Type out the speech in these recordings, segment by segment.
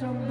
চন্দ্র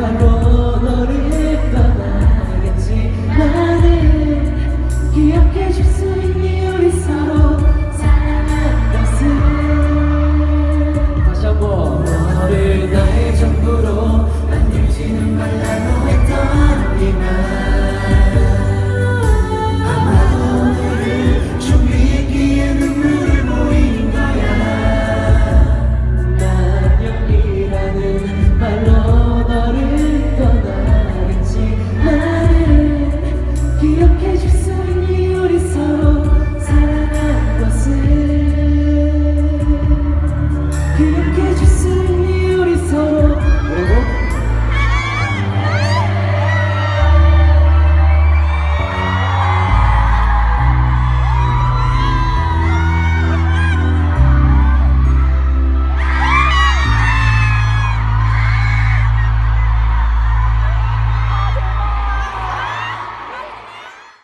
바로 너를 떠나겠지. 나는 기억해 줄 수 있니? 우리 서로 사랑한 것을. 다시 한번 너를 나의 전부로 만들지는 말라고 했던 이만 너를 준비했기에 눈물을 보인 거야. 난 여기라는 말로